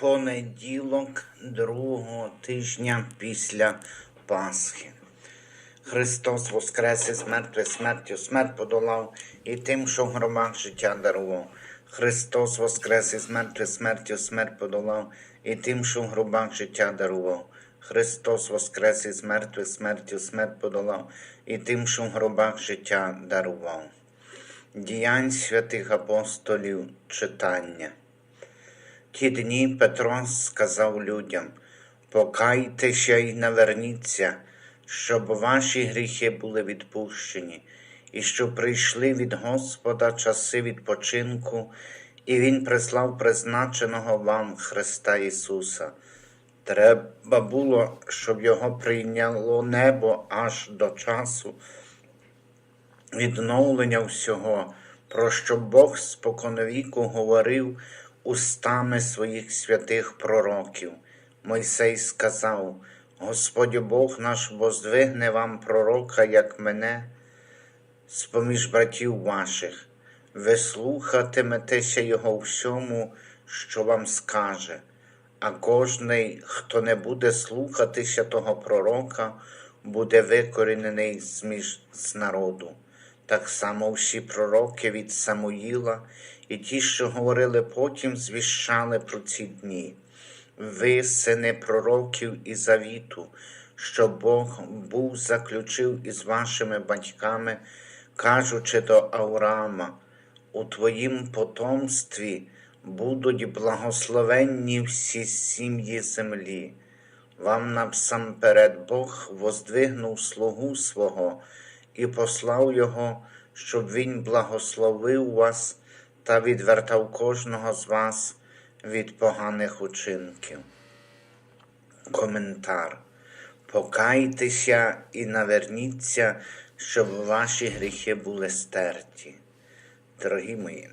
понеділок другого тижня після Пасхи. Христос воскрес із мертвих смертю, смерть подолав і тим, що в гробах життя дарував. Христос воскрес із мертвих смертю, смерть подолав і тим, що в гробах життя дарував. Христос воскрес із мертвих смертю, смерть подолав і тим, що в гробах життя дарував. Діянь святих апостолів читання. Ті дні Петро сказав людям: Покайтеся й наверніться, щоб ваші гріхи були відпущені, і щоб прийшли від Господа часи відпочинку, і Він прислав призначеного вам Христа Ісуса. Треба було, щоб його прийняло небо аж до часу відновлення всього, про що Бог споконвіку говорив устами своїх святих пророків. Мойсей сказав: Господь Бог наш воздвигне вам пророка, як мене, з-поміж братів ваших, ви слухатиметеся Його всьому, що вам скаже, а кожний, хто не буде слухатися того пророка, буде викорінений з народу. Так само всі пророки від Самуїла і ті, що говорили потім, звіщали про ці дні. Ви, сини пророків і завіту, що Бог був заключив із вашими батьками, кажучи до Авраама, у твоїм потомстві будуть благословенні всі сім'ї землі. Вам насамперед Бог воздвигнув слугу свого і послав його, щоб він благословив вас та відвертав кожного з вас від поганих учинків. Коментар. Покайтеся і наверніться, щоб ваші гріхи були стерті. Дорогі мої,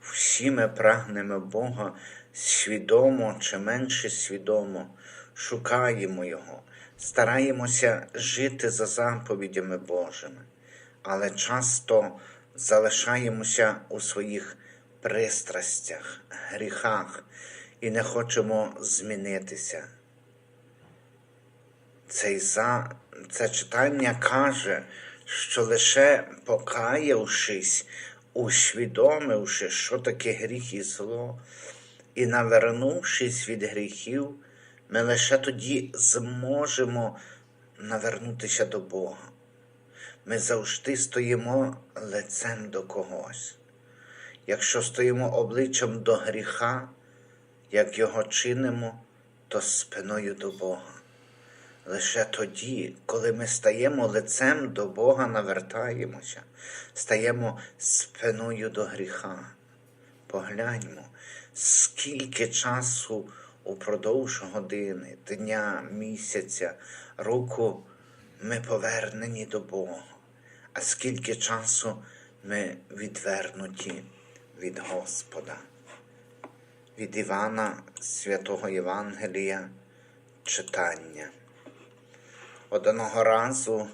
всі ми прагнемо Бога свідомо чи менше свідомо, шукаємо Його, стараємося жити за заповідями Божими, але часто залишаємося у своїх пристрастях, гріхах і не хочемо змінитися. Цей за... Це читання каже, що лише покаявшись, усвідомивши, що таке гріх і зло, і навернувшись від гріхів, ми лише тоді зможемо навернутися до Бога. Ми завжди стоїмо лицем до когось. Якщо стоїмо обличчям до гріха, як його чинимо, то спиною до Бога. Лише тоді, коли ми стаємо лицем до Бога, навертаємося, стаємо спиною до гріха. Погляньмо, скільки часу упродовж години, дня, місяця, року ми повернені до Бога, а скільки часу ми відвернуті від Господа. Від Івана Святого Євангелія читання. Одного разу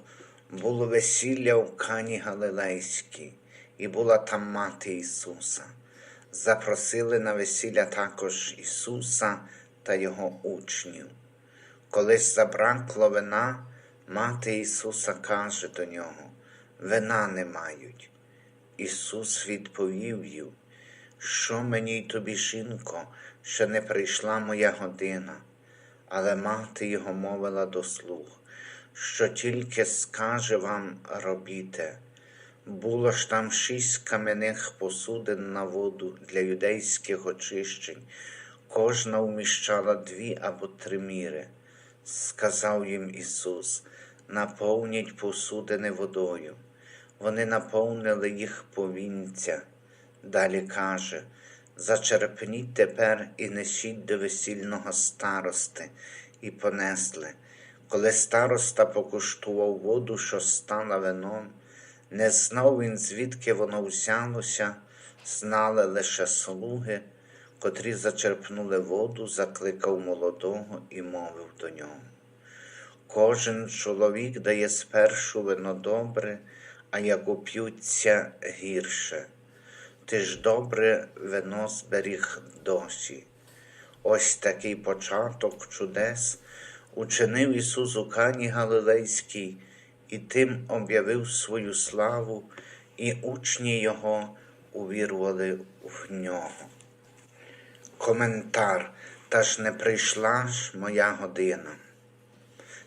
було весілля в Кані Галилейській, і була там мати Ісуса. Запросили на весілля також Ісуса та Його учнів. Колись забракло вина, мати Ісуса каже до нього: Вина не мають. Ісус відповів їй, що мені й тобі, жінко, що не прийшла моя година, але мати його мовила до слуг, що тільки скаже вам робіте. Було ж там шість кам'яних посудин на воду для юдейських очищень, кожна вміщала дві або три міри. Сказав їм Ісус, наповніть посудини водою. Вони наповнили їх повінця. Далі каже, зачерпніть тепер і несіть до весільного старости, і понесли. Коли староста покуштував воду, що стала вином, не знав він, звідки воно взялося, знали лише слуги, котрі зачерпнули воду, закликав молодого і мовив до нього. Кожен чоловік дає спершу вино добре, а як уп'ються гірше. Ти ж добре вино зберіг досі. Ось такий початок чудес учинив Ісус у Кані Галилейській і тим об'явив свою славу, і учні Його увірували в нього. Коментар. Та ж не прийшла ж моя година.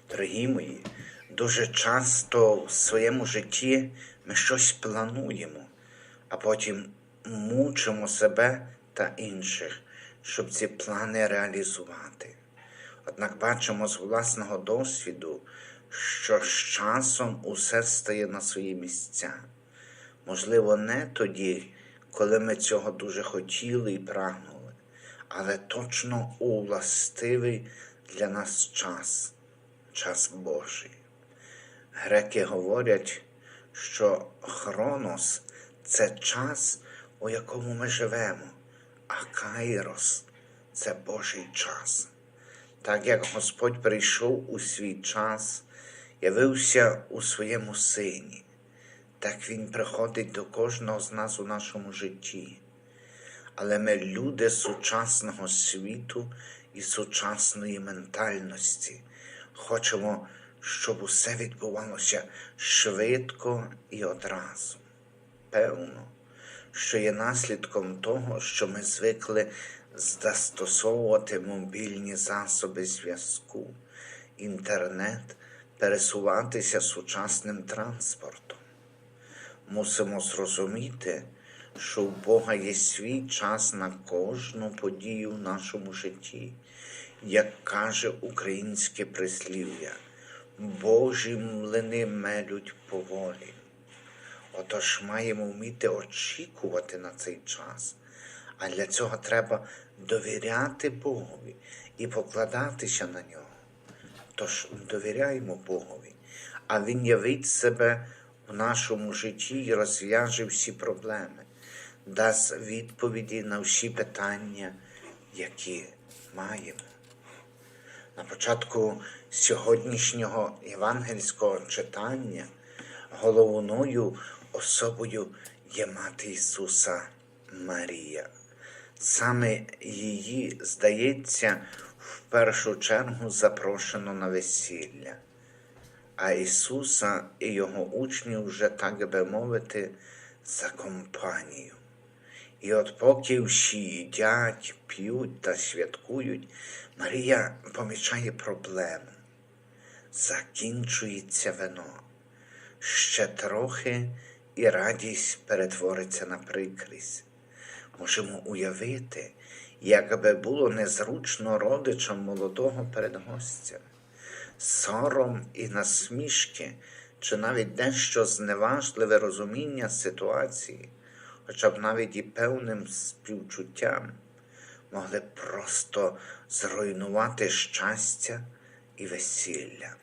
Дорогі мої, дуже часто в своєму житті ми щось плануємо, а потім мучимо себе та інших, щоб ці плани реалізувати. Однак бачимо з власного досвіду, що з часом усе стає на свої місця. Можливо, не тоді, коли ми цього дуже хотіли і прагнули, але точно у властивий для нас час, час Божий. Греки говорять, що хронос це час, у якому ми живемо, а кайрос це Божий час. Так як Господь прийшов у свій час, явився у своєму сині, так Він приходить до кожного з нас у нашому житті. Але ми люди сучасного світу і сучасної ментальності. Хочемо, щоб усе відбувалося швидко і одразу. Певно, що є наслідком того, що ми звикли застосовувати мобільні засоби зв'язку, інтернет, пересуватися сучасним транспортом. Мусимо зрозуміти, що у Бога є свій час на кожну подію в нашому житті, як каже українське прислів'я, Божі млини мелють поволі. Отож маємо вміти очікувати на цей час, а для цього треба довіряти Богові і покладатися на нього. Тож довіряємо Богові, а Він явить себе в нашому житті і розв'яже всі проблеми, дасть відповіді на всі питання, які маємо. На початку сьогоднішнього євангельського читання головною особою є мати Ісуса Марія. Саме її, здається, в першу чергу запрошено на весілля, а Ісуса і Його учнів вже, так би мовити, за компанію. І от поки всі їдять, п'ють та святкують, Марія помічає проблему. Закінчується вино. Ще трохи і радість перетвориться на прикрість. Можемо уявити, як би було незручно родичам молодого перед гостями. Сором і насмішки, чи навіть дещо зневажливе розуміння ситуації, хоча б навіть і певним співчуттям, могли просто зруйнувати щастя і весілля.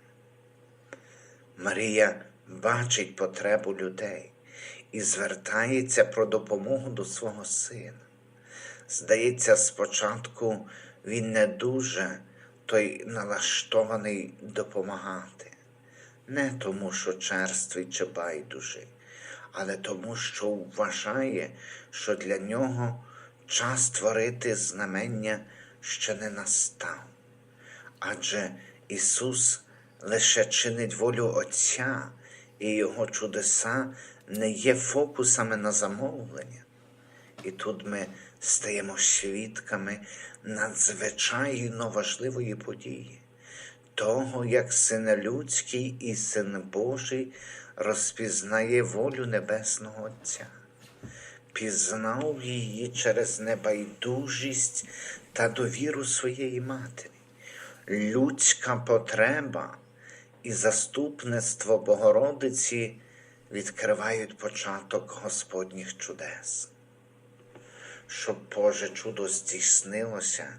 Марія бачить потребу людей і звертається про допомогу до свого сина. Здається, спочатку він не дуже той налаштований допомагати, не тому, що черствий чи байдужий, але тому, що вважає, що для нього час творити знамення ще не настав. Адже Ісус лише чинить волю Отця, і Його чудеса не є фокусами на замовлення. І тут ми стаємо свідками надзвичайно важливої події, того, як Син Людський і Син Божий розпізнає волю Небесного Отця, пізнав її через небайдужість та довіру своєї матері. Людська потреба і заступництво Богородиці відкривають початок Господніх чудес. Щоб Боже чудо здійснилося,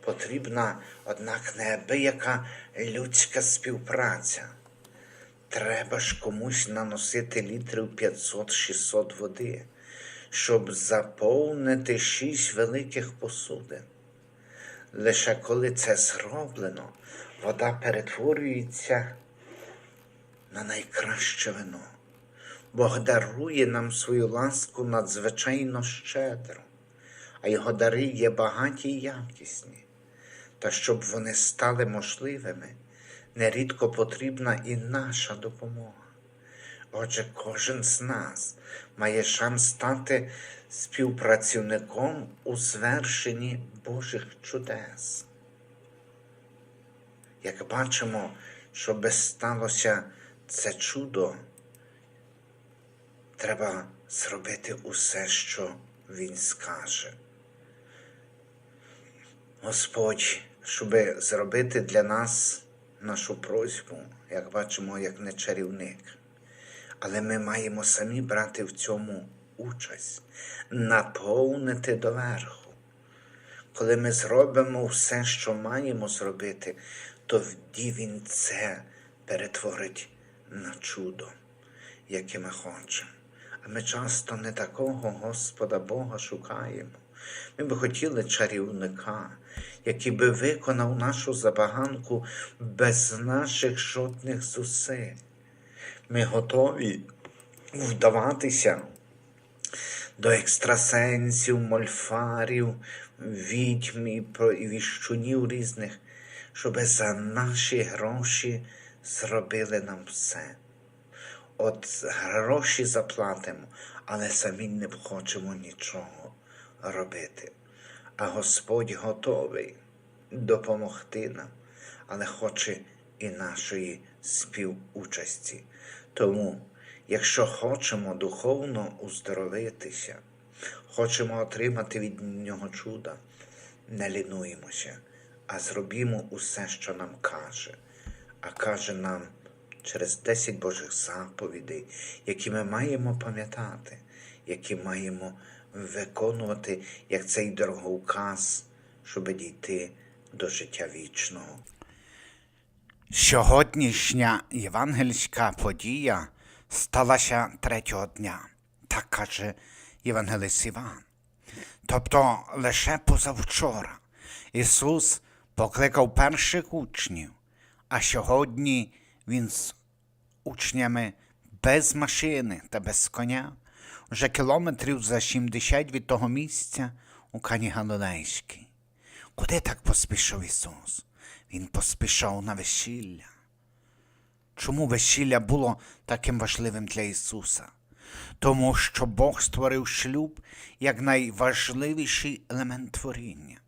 потрібна, однак, неабияка людська співпраця. Треба ж комусь наносити літрів 500-600 води, щоб заповнити шість великих посудин. Лише коли це зроблено, вода перетворюється на найкраще вино. Бог дарує нам свою ласку надзвичайно щедро, а його дари є багаті й якісні. Та щоб вони стали можливими, нерідко потрібна і наша допомога. Отже, кожен з нас має шанс стати співпрацівником у звершенні Божих чудес. Як бачимо, щоб сталося це чудо, треба зробити усе, що Він скаже. Господь, щоб зробити для нас нашу просьбу, як бачимо, як не чарівник. Але ми маємо самі брати в цьому участь, наповнити доверху. Коли ми зробимо все, що маємо зробити, то тоді Він це перетворить на чудо, яке ми хочемо. А ми часто не такого Господа Бога шукаємо. Ми би хотіли чарівника, який би виконав нашу забаганку без наших жодних зусиль. Ми готові вдаватися до екстрасенсів, мольфарів, відьм і віщунів різних, щоб за наші гроші зробили нам все. От гроші заплатимо, але самі не хочемо нічого робити. А Господь готовий допомогти нам, але хоче і нашої співучасті. Тому, якщо хочемо духовно уздоровитися, хочемо отримати від нього чуда, не лінуємося, а зробімо усе, що нам каже, а каже нам через 10 Божих заповідей, які ми маємо пам'ятати, які маємо виконувати як цей дороговказ, щоб дійти до життя вічного. Сьогоднішня євангельська подія сталася третього дня, так каже Євангелист Іван. Тобто лише позавчора Ісус покликав перших учнів, а сьогодні Він з учнями без машини та без коня вже кілометрів за 70 від того місця у Кані Галилейській. Куди так поспішав Ісус? Він поспішав на весілля. Чому весілля було таким важливим для Ісуса? Тому що Бог створив шлюб як найважливіший елемент творіння.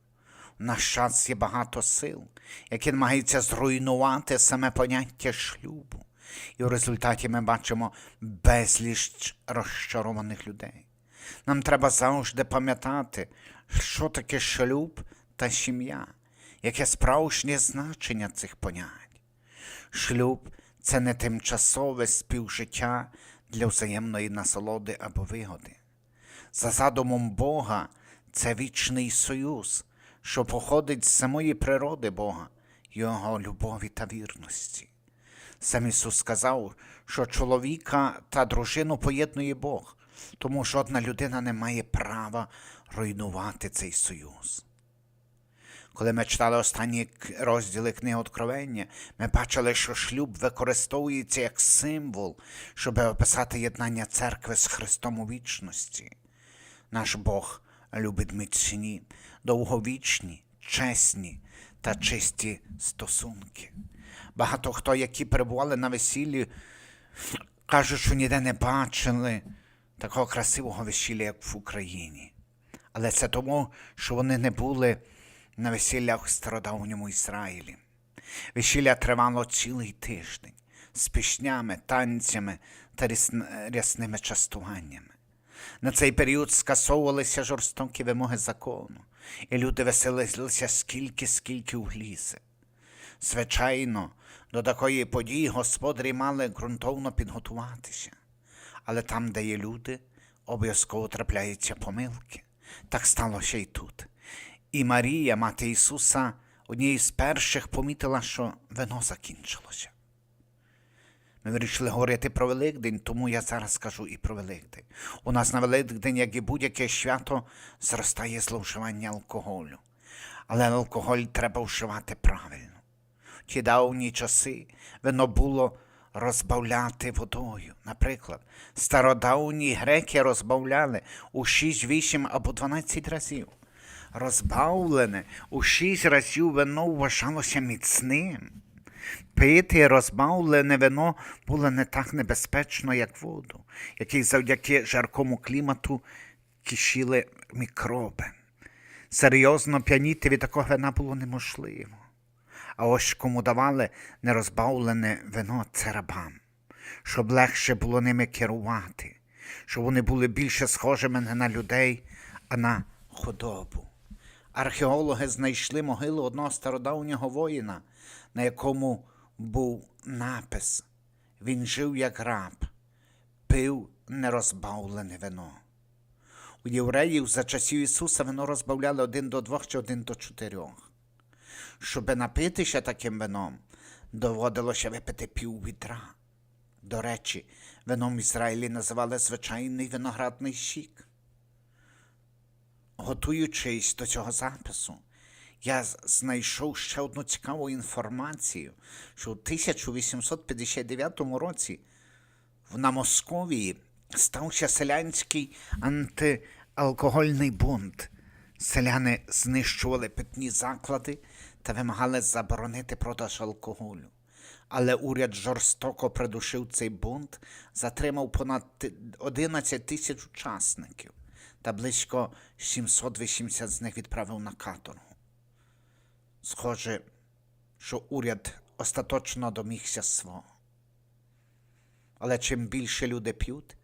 В наш час є багато сил, які намагаються зруйнувати саме поняття шлюбу. І в результаті ми бачимо безліч розчарованих людей. Нам треба завжди пам'ятати, що таке шлюб та сім'я, яке справжнє значення цих понять. Шлюб це не тимчасове співжиття для взаємної насолоди або вигоди. За задумом Бога, це вічний союз, що походить з самої природи Бога, Його любові та вірності. Сам Ісус сказав, що чоловіка та дружину поєднує Бог, тому жодна людина не має права руйнувати цей союз. Коли ми читали останні розділи книги Откровення, ми бачили, що шлюб використовується як символ, щоб описати єднання церкви з Христом у вічності. Наш Бог любить міцні, довговічні, чесні та чисті стосунки. Багато хто, які перебували на весіллі, кажуть, що ніде не бачили такого красивого весілля, як в Україні. Але це тому, що вони не були на весіллях в стародавньому Ізраїлі. Весілля тривало цілий тиждень з піснями, танцями та рясними частуваннями. На цей період скасовувалися жорстокі вимоги закону, і люди веселилися скільки, скільки влізе. Звичайно, до такої події господарі мали ґрунтовно підготуватися. Але там, де є люди, обов'язково трапляються помилки. Так сталося і тут. І Марія, мати Ісуса, однією з перших помітила, що вино закінчилося. Ми вирішили говорити про Великдень, тому я зараз скажу і про Великдень. У нас на Великдень, як і будь-яке свято, зростає зловживання алкоголю. Але алкоголь треба вживати правильно. Ті давні часи вино було розбавляти водою. Наприклад, стародавні греки розбавляли у 6, 8 або 12 разів. розбавлене у шість разів вино вважалося міцним. Пити розбавлене вино було не так небезпечно, як воду, який завдяки жаркому клімату кишіли мікроби. Серйозно п'яніти від такого вина було неможливо. А ось кому давали нерозбавлене вино це рабам, щоб легше було ними керувати, щоб вони були більше схожими не на людей, а на худобу. Археологи знайшли могилу одного стародавнього воїна, на якому був напис Він жив як раб, пив нерозбавлене вино. У євреїв за часів Ісуса вино розбавляли один до двох чи один до чотирьох. Щоби напитися таким вином, доводилося випити пів відра. До речі, вином Ізраїлі називали звичайний виноградний сік. Готуючись до цього запису, я знайшов ще одну цікаву інформацію, що у 1859 році на Московії стався селянський антиалкогольний бунт. Селяни знищували питні заклади та вимагали заборонити продаж алкоголю. Але уряд жорстоко придушив цей бунт, затримав понад 11 тисяч учасників та близько 780 з них відправив на каторгу. Схоже, що уряд остаточно домігся свого. Але чим більше люди п'ють,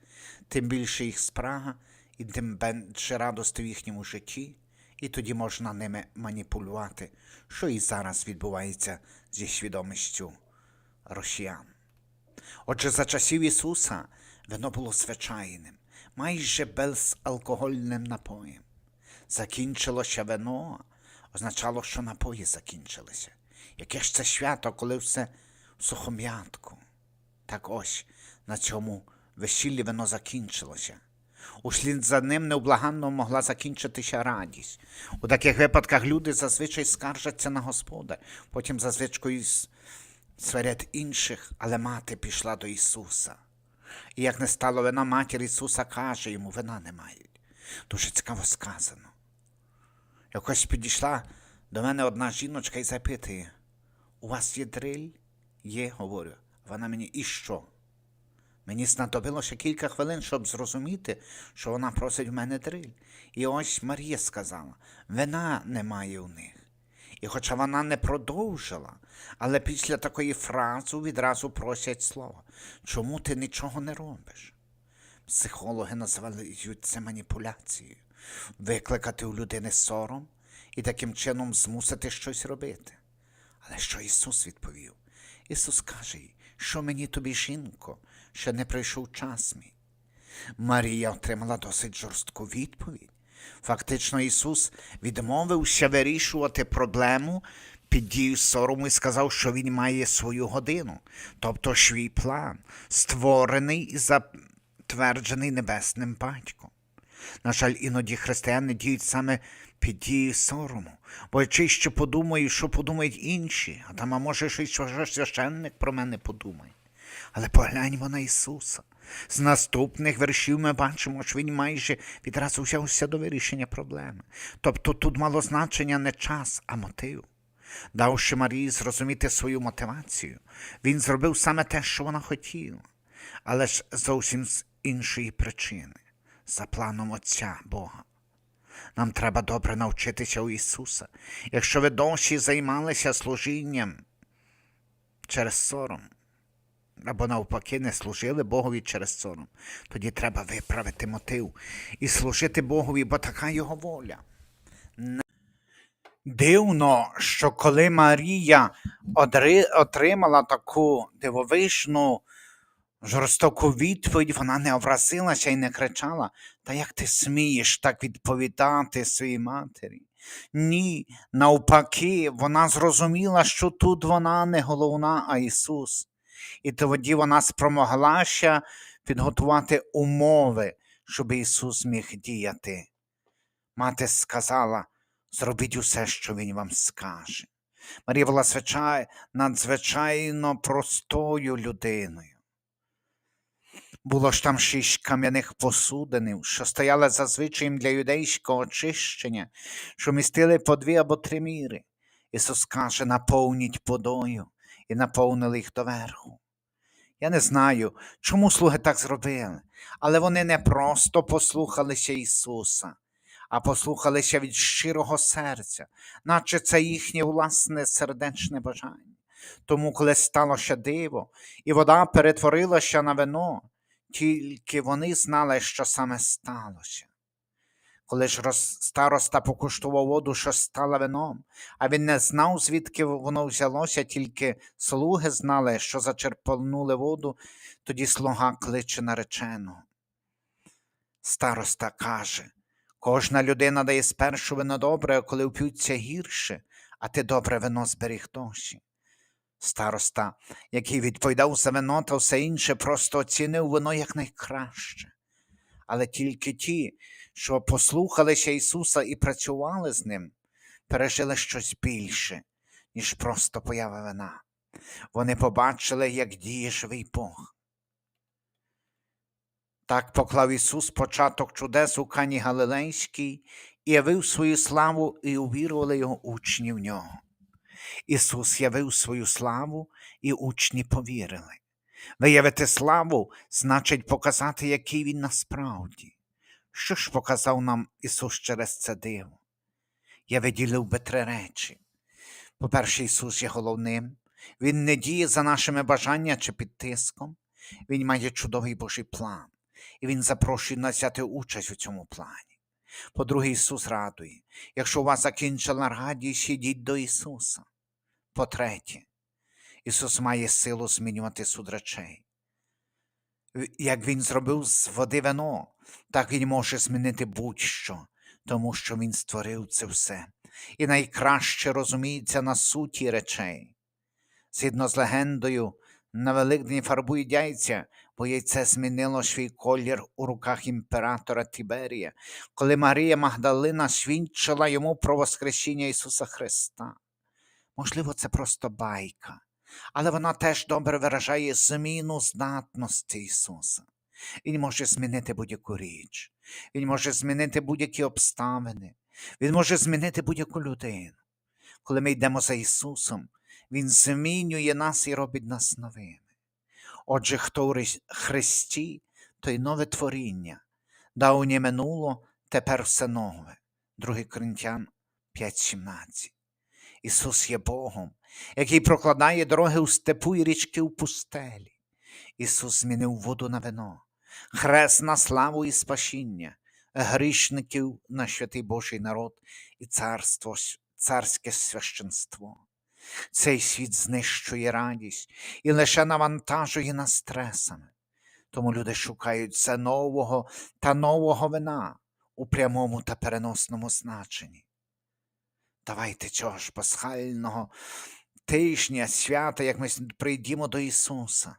тим більше їх спрага і тим менше радости в їхньому житті, і тоді можна ними маніпулювати, що і зараз відбувається зі свідомістю росіян. Отже, за часів Ісуса вино було звичайним, майже безалкогольним напоєм. Закінчилося вино, означало, що напої закінчилися. Яке ж це свято, коли все в сухом'ятку? Так ось на цьому весіллі вино закінчилося. Услід за ним невблаганно могла закінчитися радість. У таких випадках люди зазвичай скаржаться на Господа, потім за звичкою с- інших, але мати пішла до Ісуса. І як не стало вина, матір Ісуса каже йому, вина не мають. Дуже цікаво сказано. Якось підійшла до мене одна жіночка і запитує, у вас є дриль? Є, говорю. Вона мені і що? Мені знадобилося кілька хвилин, щоб зрозуміти, що вона просить в мене дриль. І ось Марія сказала, вина немає у них. І хоча вона не продовжила, але після такої фрази відразу просять слова. Чому ти нічого не робиш? Психологи називають це маніпуляцією, викликати у людини сором і таким чином змусити щось робити. Але що Ісус відповів? Ісус каже їй, що мені тобі, жінко, ще не прийшов час мій. Марія отримала досить жорстку відповідь. Фактично, Ісус відмовився вирішувати проблему під дією сорому і сказав, що Він має свою годину, тобто свій план, створений і затверджений небесним батьком. На жаль, іноді християни діють саме під дією сорому, боячись, що подумають, що подумають інші, а там, а може, що священник про мене подумає. Але погляньмо на Ісуса. З наступних вершів ми бачимо, що Він майже відразу взявся до вирішення проблеми. Тобто тут мало значення не час, а мотив. Давши Марії зрозуміти свою мотивацію, він зробив саме те, що вона хотіла, але ж зовсім з іншої причини, за планом Отця Бога. Нам треба добре навчитися у Ісуса. Якщо ви досі займалися служінням через сором, або навпаки не служили Богові через сором, тоді треба виправити мотив і служити Богові, бо така його воля. Дивно, що коли Марія отримала таку дивовижну жорстоку відповідь, вона не образилася і не кричала, та як ти смієш так відповідати своїй матері? Ні, навпаки, вона зрозуміла, що тут вона не головна, а Ісус. І тоді вона спромоглася підготувати умови, щоб Ісус міг діяти. Мати сказала, зробіть усе, що Він вам скаже. Марія була звичай, надзвичайно простою людиною. Було ж там шість кам'яних посудинів, що стояли за звичаєм для юдейського очищення, що містили по дві або три міри. Ісус каже, наповніть водою, і наповнили їх доверху. Я не знаю, чому слуги так зробили, але вони не просто послухалися Ісуса, а послухалися від щирого серця, наче це їхнє власне сердечне бажання. Тому, коли сталося диво, і вода перетворилася на вино, тільки вони знали, що саме сталося. Коли ж староста покуштував воду, що стала вином, а він не знав, звідки воно взялося, тільки слуги знали, що зачерпнули воду, тоді слуга кличе нареченого. Староста каже: кожна людина дає спершу вино добре, а коли вп'ються гірше, а ти добре вино зберіг досі. Староста, який відповідав за вино та все інше, просто оцінив вино як найкраще. Але тільки ті, що послухалися Ісуса і працювали з Ним, пережили щось більше, ніж просто поява вина. Вони побачили, як діє живий Бог. Так поклав Ісус початок чудес у Кані Галилейській і явив свою славу, і увірували його учні в нього. Ісус явив свою славу, і учні повірили. Виявити славу значить показати, який він насправді. Що ж показав нам Ісус через це диво? Я виділив би три речі. По-перше, Ісус є головним. Він не діє за нашими бажаннями чи під тиском. Він має чудовий Божий план, і Він запрошує нас взяти участь у цьому плані. По-друге, Ісус радує. Якщо у вас закінчила радість, ідіть до Ісуса. По-третє, Ісус має силу змінювати суд речей. Як Він зробив з води вино, так Він може змінити будь-що, тому що Він створив це все і найкраще розуміється на суті речей. Згідно з легендою, на Великдень фарбують яйця, бо яйце змінило свій колір у руках імператора Тіберія, коли Марія Магдалина свідчила йому про Воскресіння Ісуса Христа. Можливо, це просто байка, але вона теж добре виражає зміну здатності Ісуса. Він може змінити будь-яку річ, Він може змінити будь-які обставини, Він може змінити будь-яку людину. Коли ми йдемо за Ісусом, Він змінює нас і робить нас новими. Отже, хто у Христі, то й нове творіння. Давнє минуло, тепер все нове. 2 Коринтян 5.17. Ісус є Богом, який прокладає дороги у степу і річки у пустелі. Ісус змінив воду на вино, хрест на славу і спасіння, грішників на святий Божий народ і царство, царське священство. Цей світ знищує радість і лише навантажує нас стресами. Тому люди шукають це нового та нового вина у прямому та переносному значенні. Давайте цього ж пасхального тижня, свята, як ми прийдімо до Ісуса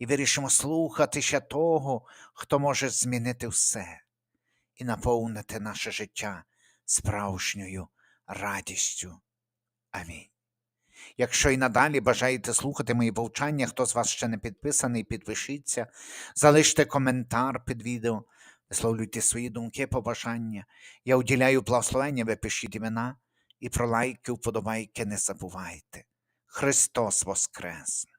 і вирішимо слухати ще того, хто може змінити все і наповнити наше життя справжньою радістю. Амінь. Якщо і надалі бажаєте слухати мої повчання, хто з вас ще не підписаний, підпишіться, залиште коментар під відео, висловлюйте свої думки, побажання. Я уділяю благословення, ви пишіть імена і про лайки, вподобайки не забувайте. Христос Воскрес!